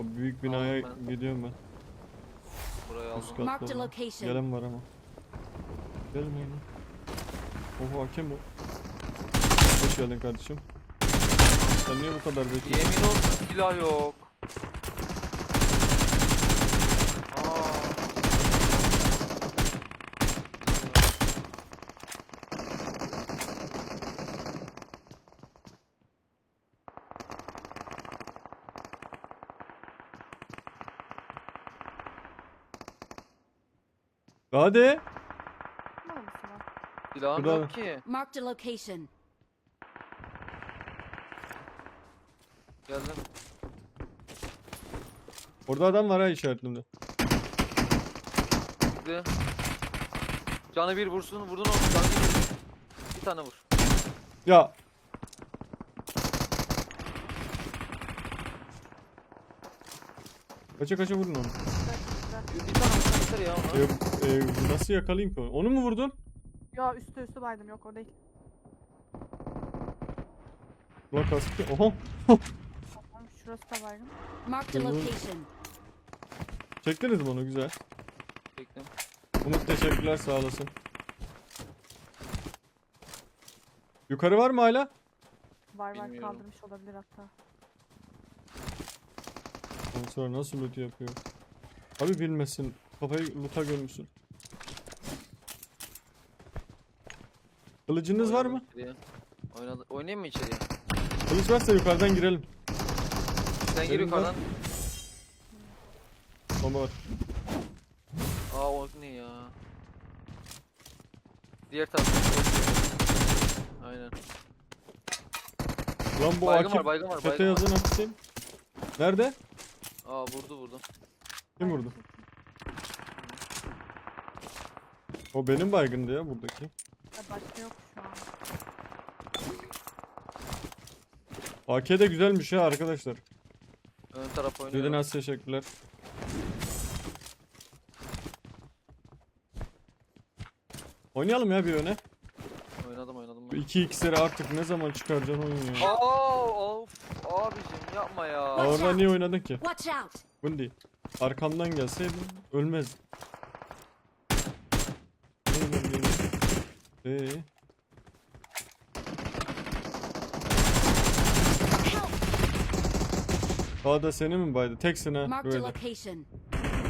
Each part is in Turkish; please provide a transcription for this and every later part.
O büyük binaya ben. gidiyorum ben. Burayı Üst aldım. Marked a location. Gelen var ama. Gelin oğlum. Oho hakem bu. Hoş geldin kardeşim. Sen niye bu kadar bekliyorsun? Yemin olsun silah yok. Aa. Hadi. Tamam mı sana? Silahım Burada- yok ki. Marked a location. Geldim. Orada adam var ha işaretimde. Gitti. Canı bir vursun. Vurdun onu. Canı bir. Bir tane vur. Ya. Kaça kaça vurun onu. Bir, bir tane yeter ya ona. E, e, nasıl yakalayayım ki onu? Onu mu vurdun? Ya üstü üstü baydım yok o değil. Ulan kaskı. Oho. Tamam şurası da baygın. Marked a Mhm. location. Çektiniz mi onu? Güzel. Çektim. Umut teşekkürler sağ olasın. Yukarı var mı hala? Var var Bilmiyorum. kaldırmış olabilir hatta. Sonra nasıl loot yapıyor? Abi bilmesin. Kafayı loot'a gömmüşsün. Kılıcınız var mı? Oynadı. Oynayayım mı içeriye? Kılıç varsa yukarıdan girelim. Sen gir Benim yukarıdan. Bomba var. Aa o ne ya? Diğer taraf. Aynen. Lan bu Baygın var, Akif baygın var, çete baygın var. yazan atayım. Nerede? Aa vurdu vurdu. Kim vurdu? O benim baygındı ya buradaki. Ya başka yok şu an. AK de güzelmiş ya arkadaşlar. Ön taraf oynuyor. Dedin az teşekkürler. Oynayalım ya bir öne. Oynadım oynadım. Bu. 2 x'leri artık ne zaman çıkaracaksın oyun ya? Aa of abicim yapma ya. Aa, Orada niye oynadın ki? Watch out. Bundi. Arkamdan gelseydin ölmez. Eee Help. Sağda seni mi baydı? Teksin ha Marked a böyle. location.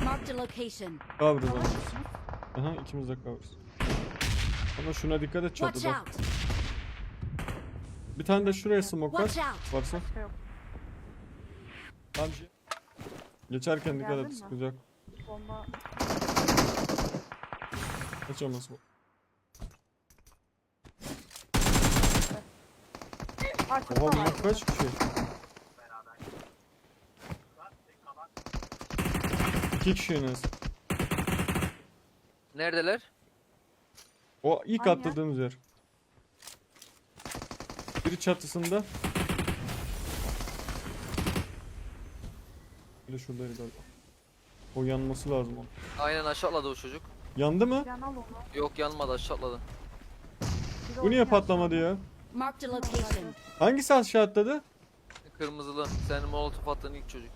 Marked a location. Kavruz ama. Aha ikimiz de kavruz. Ama şuna dikkat et Watch çatıda. out. Bir tane de şuraya smoke var. Watch out. Varsa. Başka yok. Tamam şey. Geçerken dikkat Geldin et mi? sıkacak. Bomba Kaçamaz bu. Arkada Oha var. bunlar kaç kişi? İki kişi en az. Neredeler? O ilk yer? atladığımız yer. Biri çatısında. Bir de şuradaydı galiba. O yanması lazım onun. Aynen aşağı atladı o çocuk. Yandı mı? Can al onu. Yok yanmadı aşağı atladı. Biri Bu niye oynuyor patlamadı ya? Marked a location. Hangisi aşağı atladı? Kırmızılı. Senin molotof attığın ilk çocuk.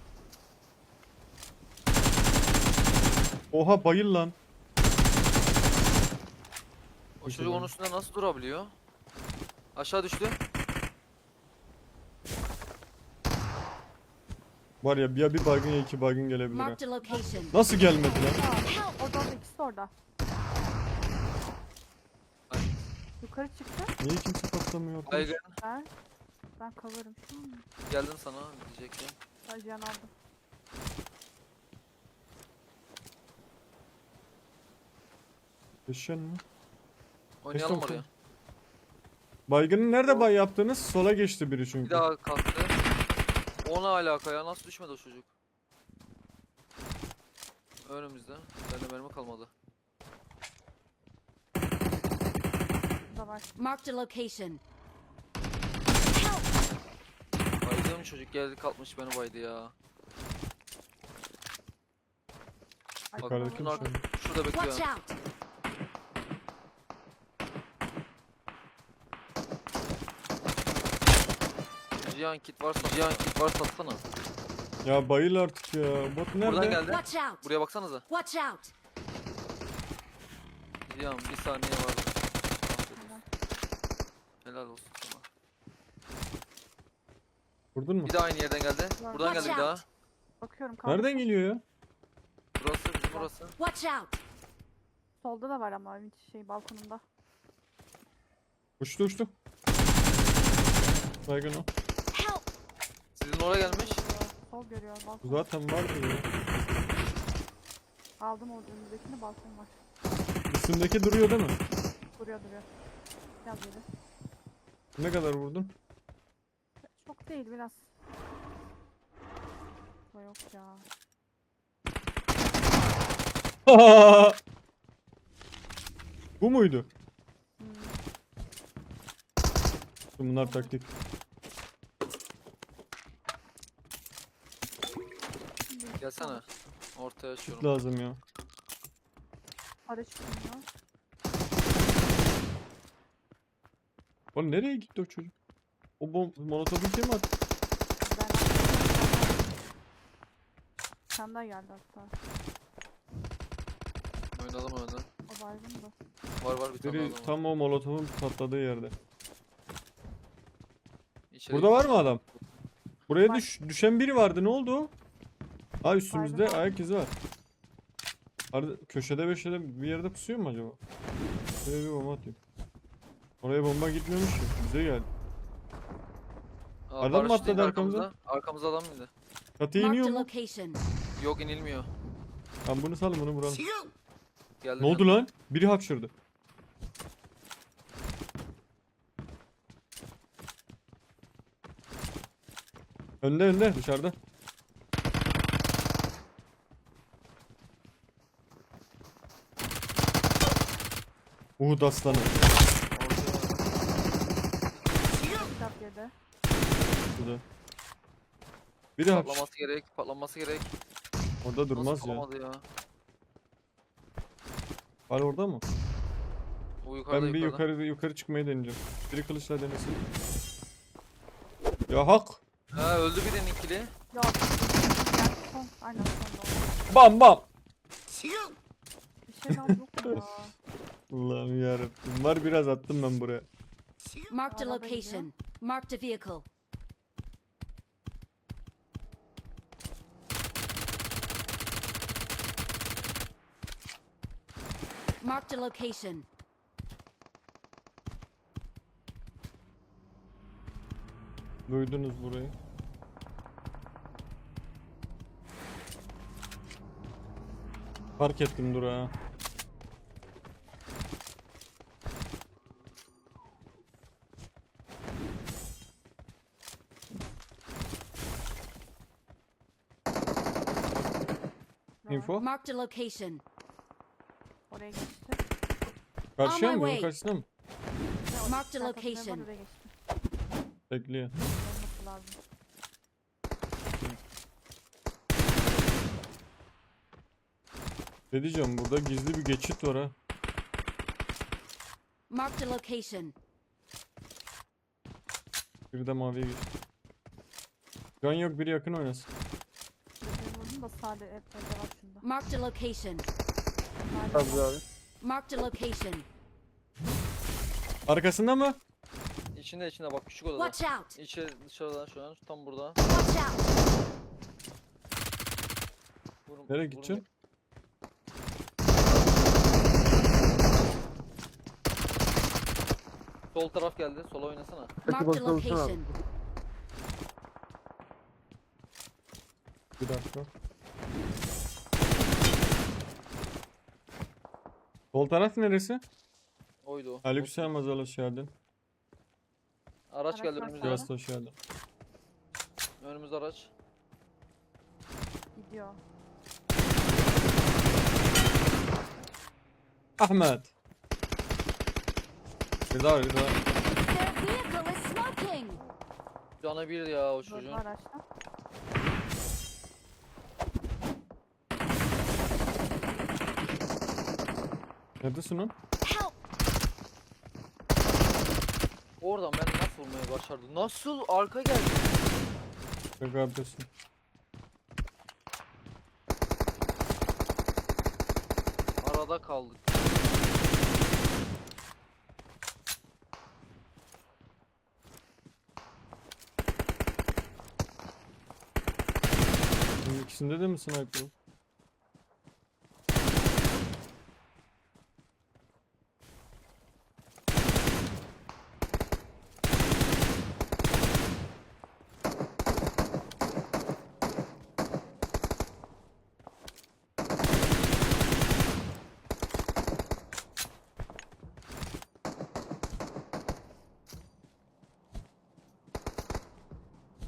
Oha bayıl lan. O çocuk onun üstünde nasıl durabiliyor? Aşağı düştü. Var ya ya bir baygın ya iki baygın gelebilir ha. Marked a location. Nasıl gelmedi lan? Help. Orada orada ikisi de orada. Ay. Yukarı çıktı. Niye kimse arkadaş? Baygın. Ben ben cover'ım şu an. Geldim sana diyecektim. Ben can aldım. Eşen mi? Oynayalım Keşke oraya. olsa. Baygını nerede bay yaptınız? Sola geçti biri çünkü. Bir daha kalktı. Ona alaka ya nasıl düşmedi o çocuk? Önümüzde. Bende mermi kalmadı. Var. Marked a location. Baydığım çocuk geldi kalkmış beni baydı ya. Bak Yukarıdaki bunun mi arka- şurada Watch bekliyor. out. Cihan kit varsa Cihan kit varsa atsana. Ya bayıl artık ya. Bot nerede? Buradan geldi. Watch out! Buraya baksanıza. Watch out! Gidiyorum bir saniye var. Helal. Olsun sana. Vurdun mu? Bir de aynı yerden geldi. Buradan geldi bir Watch daha. Bakıyorum kaldı. Nereden geliyor ya? Burası burası. Watch out! Solda da var ama şey balkonunda. Uçtu uçtu. Baygın o. Help! Sizin oraya gelmiş. Sol görüyor balkon. Zaten vardı ya. Aldım o önündekini balkon var. Üstündeki duruyor değil mi? Duruyor duruyor. Biraz yedi. Ne kadar vurdun? Çok değil biraz. Bu yok ya. Bu muydu? Hmm. Bunlar taktik. Gelsene. Ortaya açıyorum. Lazım ya. Para çıkmıyor. Oğlum nereye gitti o çocuk? O bom molotofu kim attı? Ben Sen daha geldi hatta. Oynadım önden. O baygın da. Var var bir tane Biri adam var. tam o molotofun patladığı yerde. İçeri Burada var mı adam? Buraya Var. düş, düşen biri vardı. Ne oldu? Ha üstümüzde Baygın var. ayak izi var. Arada, köşede beşede bir yerde pusuyor mu acaba? Şuraya bir bomba atayım. Oraya bomba gitmiyormuş ya. Bize geldi. Aa, Adam mı paraşüt atladı indi arkamıza? arkamızda. Arkamızda adam mıydı? Katıya Marked iniyor a mu? location. Yok inilmiyor. Tamam bunu salın bunu vuralım. Geldi. Ne oldu lan? Biri hapşırdı. Önde önde dışarıda. Uhud aslanı. Yedi. Burada. Biri hapş. Patlaması gerek. Patlaması gerek. Orada durmaz Nasıl ya. patlamadı ya? Hala orada mı? O yukarıda Ben bir yukarıda. yukarı yukarı çıkmayı deneyeceğim. Biri kılıçla denesin. Ya hak. Ha öldü birinin ikili. Yok. Yani son. Aynen sonda. Bam bam. Bir şey daha yok mu ya? Allah'ım yarabbim. Var biraz attım ben buraya. Marked a location. Marked a vehicle. Marked a location. Duydunuz burayı. Fark ettim durağı. Info. Marked a location. Oraya geçti. Karşıya On my mı? Yolun way. karşısına mı? Marked a Sen location. bak, oraya geçti. Bekliyor. Olması lazım. Ne diyeceğim burada gizli bir geçit var ha. Marked a location. Biri de maviye geçti. Can yok biri yakın oynasın. Da sade ev, evde var şunda. Marked a location. Sade var. Marked a location. Arkasında mı? İçinde içinde bak küçük odada. Watch out! İçi dışarıda şu an tam burada. Watch out! Vurun, Nereye vurun. gideceksin? Sol taraf geldi. Sola oynasana. Marked a location. Bir dakika. Sol taraf neresi? Oydu o. Aleykümselam azal hoş geldin. Araç Araç geldi var önümüze. sağda. Biraz da hoş geldin. Önümüzde araç. Gidiyor. Ahmet. Bir daha bir daha. Their vehicle is smoking! Cana bir ya o çocuğun. araçta. Neredesin lan? Oradan ben nasıl vurmaya başardım? Nasıl arka geldi? Şaka yapıyorsun. Arada kaldık. İkisinde de mi sniper?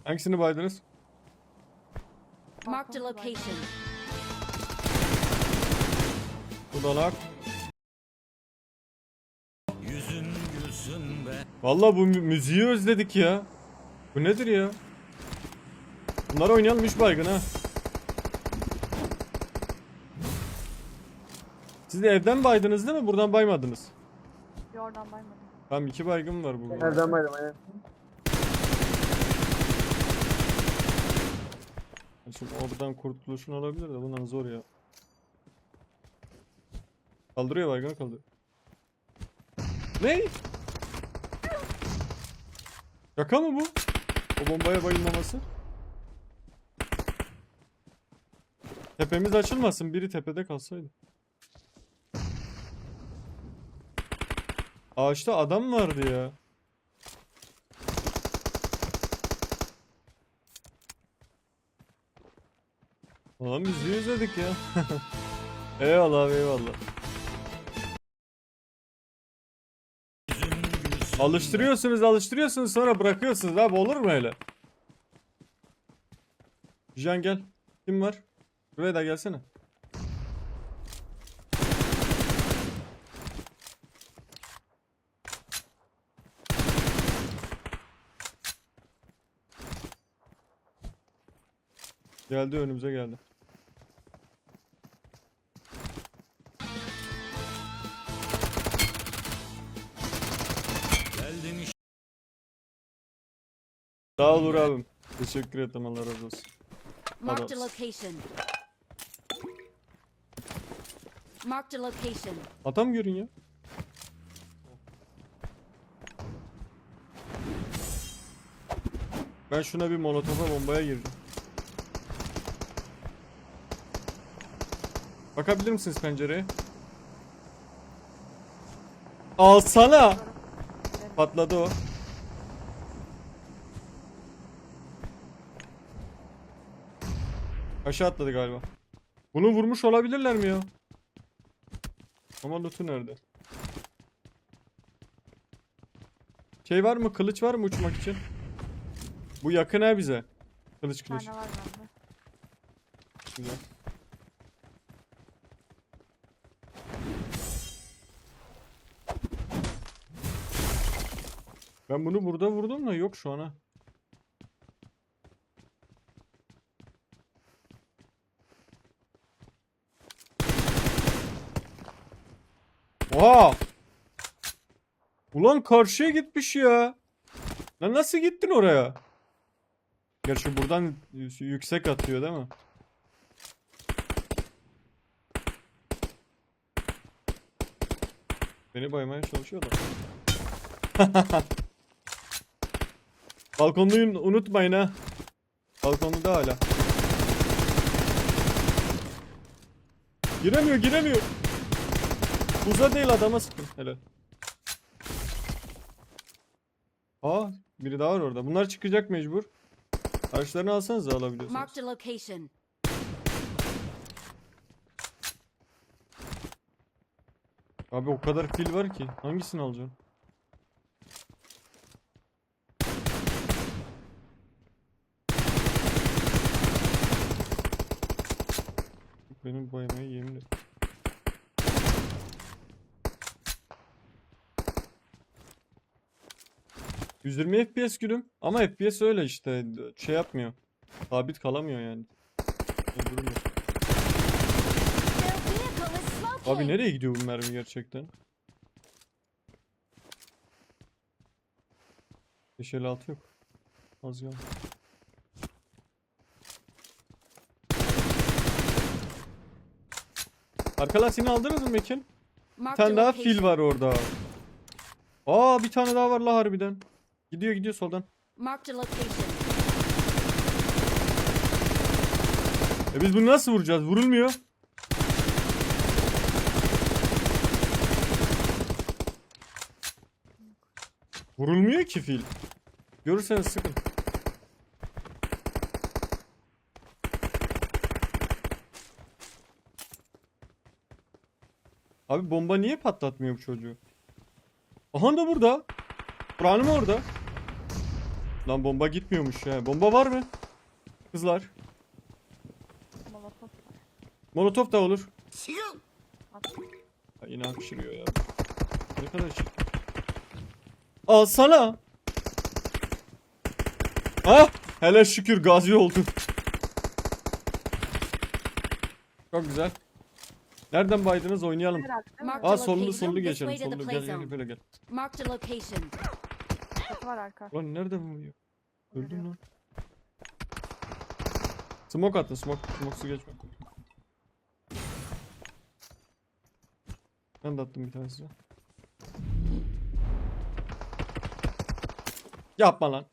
Hangisini baydınız? Marked a location. Bu danak. Yüzün gülsün be. Vallahi bu mü- müziği özledik ya. Bu nedir ya? Bunlar oynayalım 3 baygın ha. Siz de evden baydınız değil mi? Buradan baymadınız. Bir oradan baymadım. Tamam iki baygın var bu. Nereden baydım aynen. Şimdi oradan kurtuluşun olabilir de bundan zor ya. Kaldırıyor baygını kaldırıyor. Ne? Şaka mı bu? O bombaya bayılmaması. Tepemiz açılmasın. Biri tepede kalsaydı. Ağaçta adam vardı ya. Ulan müziği özledik ya. eyvallah abi eyvallah. Alıştırıyorsunuz alıştırıyorsunuz sonra bırakıyorsunuz abi olur mu öyle? Can gel. Kim var? Rüveyda gelsene. Geldi önümüze geldi. Sağ ol Uğur abim. Teşekkür ederim Allah razı olsun. Marked a location. Marked a location. Adam görün ya. Ben şuna bir molotofa bombaya girdim. Bakabilir misiniz pencereye? Alsana. Patladı o. Aşağı atladı galiba. Bunu vurmuş olabilirler mi ya? Ama loot'u nerede? Şey var mı? Kılıç var mı uçmak için? Bu yakın ha bize. Kılıç kılıç. Güzel. Ben bunu burada vurdum da yok şu an ha. Oha! Ulan karşıya gitmiş ya. Lan nasıl gittin oraya? Gerçi buradan yüksek atıyor değil mi? Beni baymaya çalışıyor da. Balkonluyu un- unutmayın ha. Balkonlu da hala. Giremiyor giremiyor. Buza değil adama sıkın. Helal. Aa biri daha var orada. Bunlar çıkacak mecbur. Araçlarını alsanız da alabiliyorsunuz. Marked a location. Abi o kadar fil var ki. Hangisini alacaksın? Benim baymaya yemin et. ...120 FPS gülüm. Ama FPS öyle işte. Şey yapmıyor. Sabit kalamıyor yani. Smoking. Abi nereye gidiyor bu mermi gerçekten? 556 yok. Az ya. Arkalar seni aldınız mı Mekin? Bir tane daha fil var orada. Aa bir tane daha var la harbiden. Gidiyor gidiyor soldan. E biz bunu nasıl vuracağız? Vurulmuyor. Vurulmuyor ki fil. Görürseniz sıkın. Abi bomba niye patlatmıyor bu çocuğu? Aha da burada. Kur'an'ı mı orada? Lan bomba gitmiyormuş ya. Bomba var mı? Kızlar. Molotof Molotof da olur. Ya yine hapşırıyor ya. Ne kadar şey. Al sana. Ha? Hele şükür gazi oldu. Çok güzel. Nereden baydınız oynayalım. Mark- Aa the sollu sollu geçelim the sollu gel gel böyle gel. Marked a location. Çatı var arka. Lan nerede bu ya? Öldün Görüyorum. lan. Smoke attın smoke. Smoke su geçme. Ben de attım bir tanesini. Yapma lan.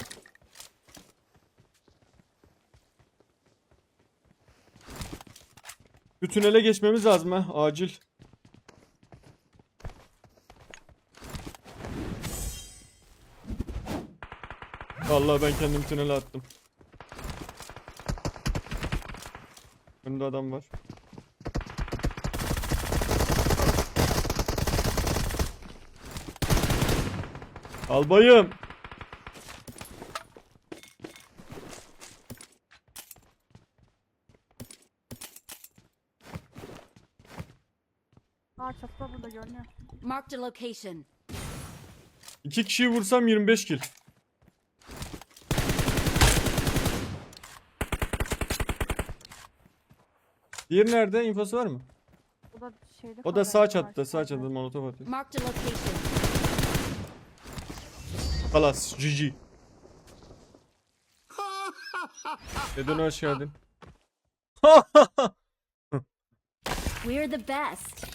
Bir tünele geçmemiz lazım ha. Acil. Vallahi ben kendimi tünele attım. Önümde adam var. Albayım. Aa çatı da burada görünüyor. Marked a location. İki kişiyi vursam 25 kill. Diğeri nerede? İnfosu var mı? O da şeyde O da sağ çatıda, sağ çatıda molotof atıyor. Marked a location. Halas, GG. Neden hoş geldin? We're the best.